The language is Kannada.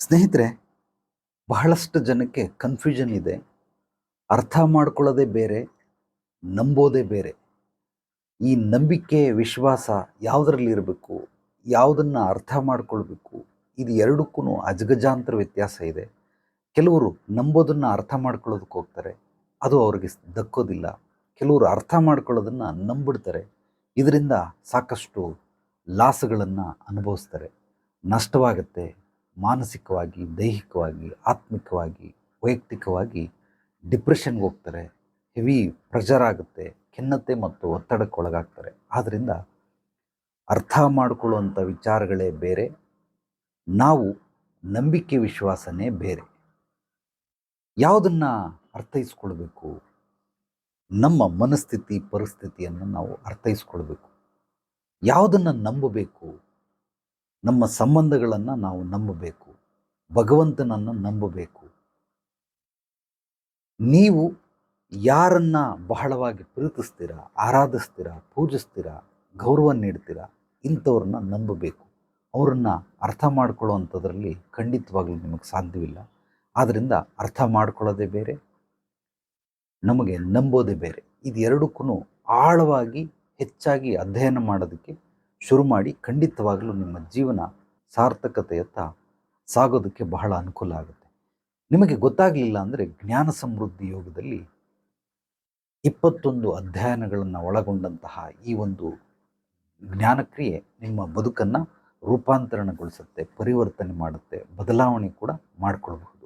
ಸ್ನೇಹಿತರೆ, ಬಹಳಷ್ಟು ಜನಕ್ಕೆ ಕನ್ಫ್ಯೂಷನ್ ಇದೆ. ಅರ್ಥ ಮಾಡ್ಕೊಳ್ಳೋದೇ ಬೇರೆ, ನಂಬೋದೇ ಬೇರೆ. ಈ ನಂಬಿಕೆ, ವಿಶ್ವಾಸ ಯಾವುದರಲ್ಲಿ ಇರಬೇಕು, ಯಾವುದನ್ನು ಅರ್ಥ ಮಾಡ್ಕೊಳ್ಬೇಕು, ಇದು ಎರಡಕ್ಕೂ ಅಜಗಜಾಂತರ ವ್ಯತ್ಯಾಸ ಇದೆ. ಕೆಲವರು ನಂಬೋದನ್ನು ಅರ್ಥ ಮಾಡ್ಕೊಳ್ಳೋದಕ್ಕೆ ಹೋಗ್ತಾರೆ, ಅದು ಅವರಿಗೆ ದಕ್ಕೋದಿಲ್ಲ. ಕೆಲವರು ಅರ್ಥ ಮಾಡ್ಕೊಳ್ಳೋದನ್ನು ನಂಬಿಡ್ತಾರೆ, ಇದರಿಂದ ಸಾಕಷ್ಟು ಲಾಸ್ಗಳನ್ನು ಅನುಭವಿಸ್ತಾರೆ. ನಷ್ಟವಾಗುತ್ತೆ ಮಾನಸಿಕವಾಗಿ, ದೈಹಿಕವಾಗಿ, ಆತ್ಮಿಕವಾಗಿ, ವೈಯಕ್ತಿಕವಾಗಿ ಡಿಪ್ರೆಷನ್ಗೆ ಹೋಗ್ತಾರೆ. ಹೆವಿ ಪ್ರೆಷರ್ ಆಗುತ್ತೆ. ಖಿನ್ನತೆ ಮತ್ತು ಒತ್ತಡಕ್ಕೆ ಒಳಗಾಗ್ತಾರೆ. ಆದ್ದರಿಂದ ಅರ್ಥ ಮಾಡಿಕೊಳ್ಳುವಂಥ ವಿಚಾರಗಳೇ ಬೇರೆ. ನಾವು ನಂಬಿಕೆ ವಿಶ್ವಾಸನೇ ಬೇರೆ. ಯಾವುದನ್ನು ಅರ್ಥೈಸ್ಕೊಳ್ಬೇಕು? ನಮ್ಮ ಮನಸ್ಥಿತಿ, ಪರಿಸ್ಥಿತಿಯನ್ನು ನಾವು ಅರ್ಥೈಸ್ಕೊಳ್ಬೇಕು. ಯಾವುದನ್ನು ನಂಬಬೇಕು? ನಮ್ಮ ಸಂಬಂಧಗಳನ್ನು ನಾವು ನಂಬಬೇಕು. ಭಗವಂತನನ್ನು ನಂಬಬೇಕು. ನೀವು ಯಾರನ್ನ ಬಹಳವಾಗಿ ಪ್ರೀತಿಸ್ತೀರ, ಆರಾಧಿಸ್ತೀರ, ಪೂಜಿಸ್ತೀರ, ಗೌರವ ನೀಡ್ತೀರ, ಇಂಥವ್ರನ್ನ ನಂಬಬೇಕು. ಅವರನ್ನು ಅರ್ಥ ಮಾಡ್ಕೊಳ್ಳುವಂಥದ್ರಲ್ಲಿ ಖಂಡಿತವಾಗ್ಲೂ ನಿಮಗೆ ಸಾಧ್ಯವಿಲ್ಲ. ಆದ್ದರಿಂದ ಅರ್ಥ ಮಾಡ್ಕೊಳ್ಳೋದೇ ಬೇರೆ, ನಮಗೆ ನಂಬೋದೇ ಬೇರೆ. ಇದೆರಡಕ್ಕೂ ಆಳವಾಗಿ ಹೆಚ್ಚಾಗಿ ಅಧ್ಯಯನ ಮಾಡೋದಕ್ಕೆ ಶುರು ಮಾಡಿ ಖಂಡಿತವಾಗಲೂ ನಿಮ್ಮ ಜೀವನ ಸಾರ್ಥಕತೆಯತ್ತ ಸಾಗೋದಕ್ಕೆ ಬಹಳ ಅನುಕೂಲ ಆಗುತ್ತೆ. ನಿಮಗೆ ಗೊತ್ತಾಗಲಿಲ್ಲ ಅಂದರೆ ಜ್ಞಾನ ಸಮೃದ್ಧಿ ಯೋಗದಲ್ಲಿ ಇಪ್ಪತ್ತೊಂದು ಅಧ್ಯಯನಗಳನ್ನು ಒಳಗೊಂಡಂತಹ ಈ ಒಂದು ಜ್ಞಾನಕ್ರಿಯೆ ನಿಮ್ಮ ಬದುಕನ್ನು ರೂಪಾಂತರಣಗೊಳಿಸುತ್ತೆ ಪರಿವರ್ತನೆ ಮಾಡುತ್ತೆ, ಬದಲಾವಣೆ ಕೂಡ ಮಾಡಿಕೊಳ್ಬಹುದು.